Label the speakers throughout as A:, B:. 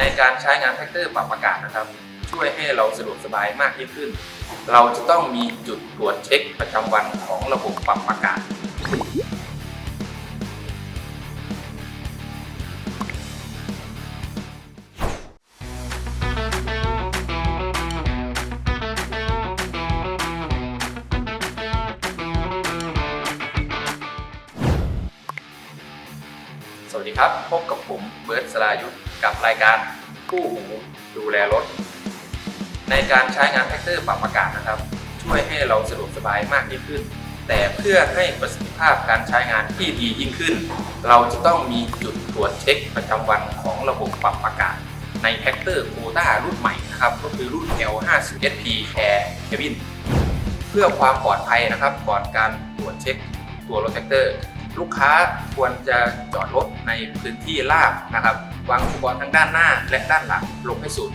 A: ในการใช้งานแท็กเตอร์ปรับอากาศนะครับ ช่วยให้เราสะดวกสบายมากยิ่งขึ้น เราจะต้องมีจุดตรวจเช็คประจำวันของระบบปรับอากาศ ครับ พบกับผมเบิร์ตสลายุทธกับรายการผู้หูดูแลรถ ในการใช้งานแท็กเตอร์ปรับอากาศนะครับ ช่วยให้เราสะดวกสบายมากยิ่งขึ้น แต่เพื่อให้ประสิทธิภาพการใช้งานที่ดียิ่งขึ้น เราจะต้องมีจุดตรวจเช็คประจำวันของระบบปรับอากาศ ในแท็กเตอร์โคต้ารุ่นใหม่นะครับ ก็คือรุ่น L50SP Air Cabin เพื่อความปลอดภัยนะครับก่อนการตรวจเช็คตัวรถแท็กเตอร์ ลูกค้าควรจะจอดรถในพื้นที่ราบนะครับ วางอุปกรณ์ทั้งด้านหน้าและด้านหลังลงให้สุด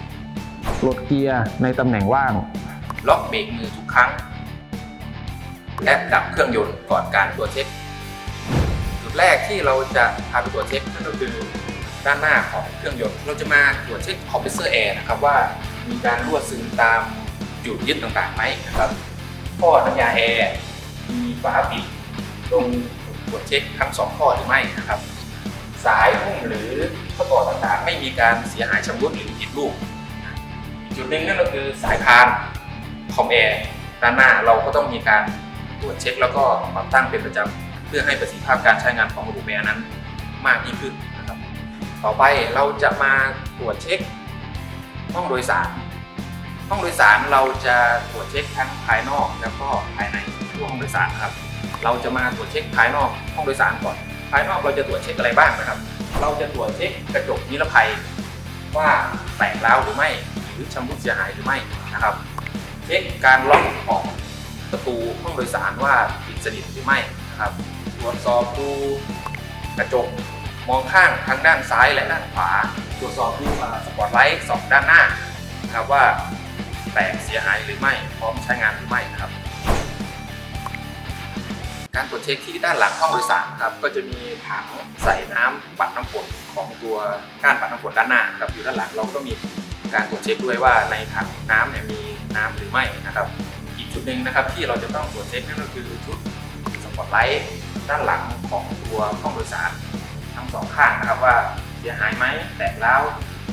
B: ปลดเกียร์ในตำแหน่งว่าง
A: ล็อกเบรกมือทุกครั้ง และดับเครื่องยนต์ก่อนการตรวจเช็ค จุดแรกที่เราจะพาไปตรวจเช็คนั่นก็คือด้านหน้าของเครื่องยนต์ เราจะมาตรวจเช็คคอมเพรสเซอร์แอร์นะครับว่ามีการรั่วซึมตามจุดยึดต่างๆไหมนะครับท่อน้ำยาแอร์มีฝาปิดตรง ตรวจเช็คทั้งสองข้อหรือไม่นะครับ สายหุ้มหรือข้อต่อต่างๆ ไม่มีการเสียหายชำรุดหรือผิดรูปจุดหนึ่งนั่นก็คือสายพานคอมแอร์ด้านหน้าเราก็ต้องมีการตรวจเช็ค แล้วก็ปรับตั้งเป็นประจำเพื่อให้ประสิทธิภาพการใช้งานของระบบแอร์นั้นมากยิ่งขึ้นนะครับ ต่อไปเราจะมาตรวจเช็คห้องโดยสาร ห้องโดยสารเราจะตรวจเช็คทั้งภายนอกแล้วก็ภายในตัวห้องโดยสารครับ เราจะมาตรวจเช็คภายนอกห้องโดยสารก่อน ภายนอกเราจะตรวจเช็คอะไรบ้างนะครับ เราจะตรวจเช็คกระจกนิรภัย ว่าแตกร้าวหรือไม่ หรือชำรุดเสียหายหรือไม่นะครับ เช็คการล็อกของประตูห้องโดยสารว่าปิดสนิทหรือไม่นะครับ ตรวจสอบดูกระจกมองข้างทั้งด้านซ้ายและด้านขวา ตรวจสอบดูอ่าสปอตไลท์สองด้านหน้านะครับว่าแตกเสียหายหรือไม่พร้อมใช้งานหรือไม่นะครับ การตรวจเช็คที่ด้านหลังห้องโดยสารครับก็จะมีถังใส่น้ำปัดน้ำฝนของตัวก้านปัดน้ำฝนด้านหน้าครับอยู่ด้านหลังเราก็มีการตรวจเช็คด้วยว่าในถังน้ำเนี่ยมีน้ำหรือไม่นะครับ อีกจุดหนึ่งนะครับที่เราจะต้องตรวจเช็คนั่นก็คือชุดสปอตไลท์ด้านหลังของตัวห้องโดยสารทั้งสองข้างนะครับว่าเสียหายไหมแตกแล้ว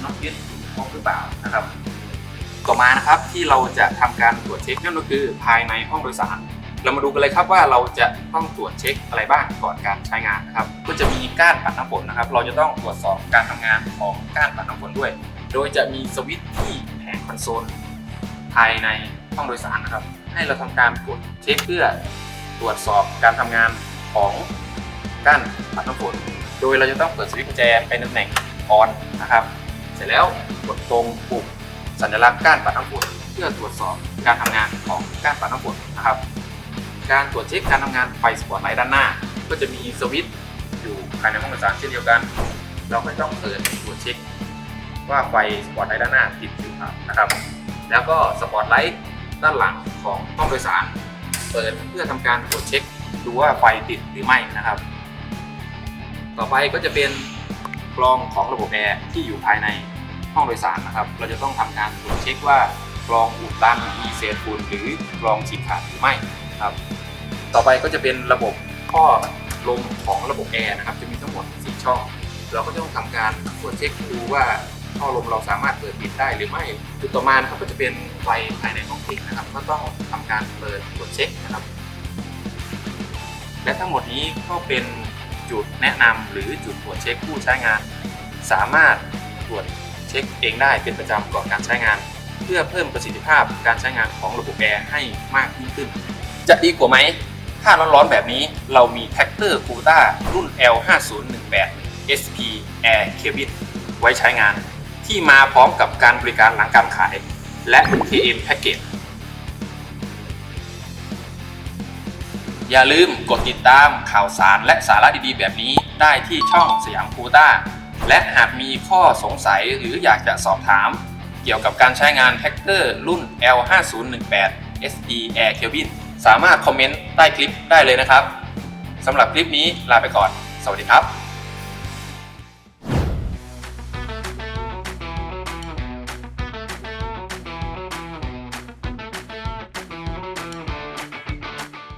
A: น็อตยึดครบหรือเปล่านะครับ ต่อมานะครับที่เราจะทำการตรวจเช็คนั่นก็คือภายในห้องโดยสาร เรามาดูกันเลยครับว่าเราจะต้องตรวจเช็คอะไรบ้างก่อนการใช้งานนะครับ ก็จะมีก้านปัดน้ำฝนนะครับ เราจะต้องตรวจสอบการทำงานของก้านปัดน้ำฝนด้วย โดยจะมีสวิตช์ที่แผงคอนโซลภายในห้องโดยสารนะครับ ให้เราทำการตรวจเช็คเพื่อตรวจสอบการทำงานของก้านปัดน้ำฝน โดยเราจะต้องเปิดสวิตช์กุญแจไปตำแหน่งออนนะครับ เสร็จแล้วกดตรงปุ่มสัญลักษณ์ก้านปัดน้ำฝนเพื่อตรวจสอบการทำงานของก้านปัดน้ำฝนนะครับ การตรวจเช็คการทำงานไฟสปอตไลท์ด้านหน้า ก็จะมีสวิตช์อยู่ภายในห้องโดยสารเช่นเดียวกัน เราก็ต้องเปิดตรวจเช็คว่าไฟสปอตไลท์ด้านหน้าติดอยู่นะครับ แล้วก็สปอตไลท์ด้านหลังของห้องโดยสาร เปิดเพื่อทำการตรวจเช็คดูว่าไฟติดหรือไม่นะครับ ต่อไปก็จะเป็นกรองของระบบแอร์ที่อยู่ภายในห้องโดยสารนะครับ เราจะต้องทำการตรวจเช็คว่ากรองอุดตันมีเศษฝุ่นหรือกรองฉีกขาดหรือไม่ ครับ ต่อไปก็จะเป็นระบบท่อลมของระบบแอร์นะครับ จะมีทั้งหมด 4 ช่อง เราก็ต้องทำการตรวจเช็คดูว่าท่อลมเราสามารถเปิดปิดได้หรือไม่จุดต่อมานะครับก็จะเป็นไฟภายในห้องติดนะครับ ก็ต้องทำการเปิดตรวจเช็คนะครับ และทั้งหมดนี้ก็เป็นจุดแนะนำหรือจุดตรวจเช็คผู้ใช้งาน สามารถตรวจเช็คเองได้เป็นประจำก่อนการใช้งาน เพื่อเพิ่มประสิทธิภาพการใช้งานของระบบแอร์ให้มากยิ่งขึ้น จะดีกว่าไหม ถ้าร้อนๆแบบนี้เรามีแท็กเตอร์คูต้ารุ่น L5018 SP Air Cabin ไว้ใช้งาน ที่มาพร้อมกับการบริการหลังการขาย และ KM Package อย่าลืมกดติดตามข่าวสารและสาระดีๆ แบบนี้ได้ที่ช่องสยามคูต้า และหากมีข้อสงสัยหรืออยากจะสอบถาม เกี่ยวกับการใช้งานแท็กเตอร์รุ่น L5018 SP Air Cabin สามารถคอมเมนต์ใต้คลิปได้เลยนะครับสำหรับคลิปนี้ลาไปก่อน สวัสดีครับ